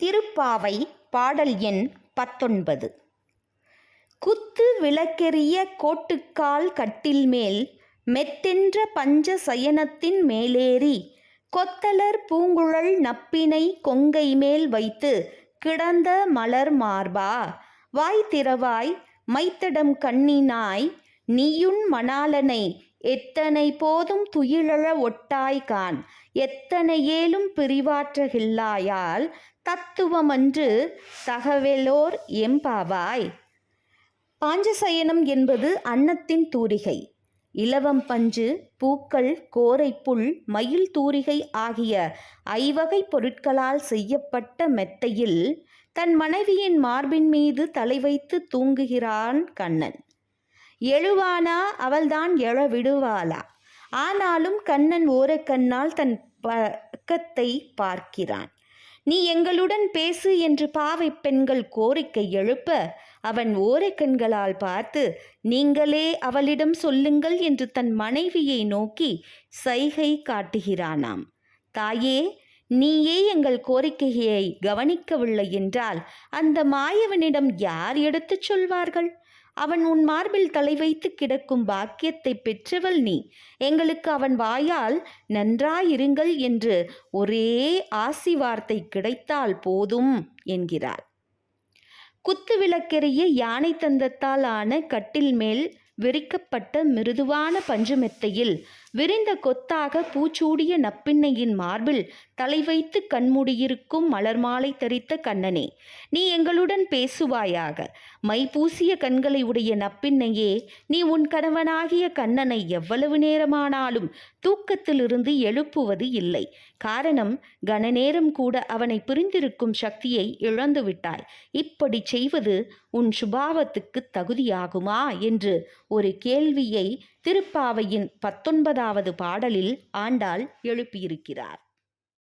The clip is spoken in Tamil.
திருப்பாவை பாடல் எண் பத்தொன்பது. குத்து விளக்கெரிய கோட்டுக்கால் கட்டில் மேல் மெத்தென்ற பஞ்ச சயனத்தின் மேலேறி கொத்தலர் பூங்குழல் நப்பினை கொங்கை மேல் வைத்து கிடந்த மலர் மார்பா வாய் திறவாய் மைத்தடம் கண்ணினாய் நீயுன் மணாலனை எத்தனை போதும் துயிலழ ஒட்டாய்கான் எத்தனை ஏலும் பிரிவாற்றகில்லாயால் தத்துவமன்று தகவலோர் எம்பாவாய். பாஞ்சசயனம் என்பது அன்னத்தின் தூரிகை. இலவம் பஞ்சு பூக்கள் கோரைப்புல் மயில் தூரிகை ஆகிய ஐவகை பொருட்களால் செய்யப்பட்ட மெத்தையில் தன் மனைவியின் மார்பின் மீது தலை வைத்து தூங்குகிறான் கண்ணன். எழுவானா? அவள்தான் எழ விடுவாளா ஆனாலும் கண்ணன் ஓரக்கண்ணால் தன் பக்கத்தை பார்க்கிறான். நீ எங்களுடன் பேசு என்று பாவை பெண்கள் கோரிக்கை எழுப்ப அவன் ஓரக்கண்களால் பார்த்து நீங்களே அவளிடம் சொல்லுங்கள் என்று தன் மனைவியை நோக்கி சைகை காட்டுகிறானாம். தாயே நீயே எங்கள் கோரிக்கையை கவனிக்கவில்லை என்றால் அந்த மாயவனிடம் யார் எடுத்துச் சொல்வார்கள்? அவன் உன் மார்பில் தலை வைத்து கிடக்கும் பாக்கியத்தை பெற்றவள் நீ. எங்களுக்கு அவன் வாயால் நன்றாயிருங்கள் என்று ஒரே ஆசி வார்த்தை கிடைத்தால் போதும் என்கிறார் குத்து விளக்கெறிய யானை தந்தத்தால் ஆன கட்டில் மேல் விரிக்கப்பட்ட மிருதுவான பஞ்சுமெத்தையில் விரிந்த கொத்தாக பூச்சூடிய நப்பிண்ணையின் மார்பில் தலை வைத்து கண்மூடியிருக்கும் மலர் மாலை தரித்த கண்ணனே நீ எங்களுடன் பேசுவாயாக. மை பூசிய கண்களை உடைய நப்பிண்ணையே நீ உன் கணவனாகிய கண்ணனை எவ்வளவு நேரமானாலும் தூக்கத்திலிருந்து எழுப்புவது இல்லை. காரணம் கனநேரம் கூட அவனை பிரிந்திருக்கும் சக்தியை இழந்துவிட்டாய். இப்படி செய்வது உன் சுபாவத்துக்கு தகுதியாகுமா? என்று ஒரு கேள்வியை திருப்பாவையின் பத்தொன்பதாவது பாடலில் ஆண்டாள் எழுப்பியிருக்கிறார்.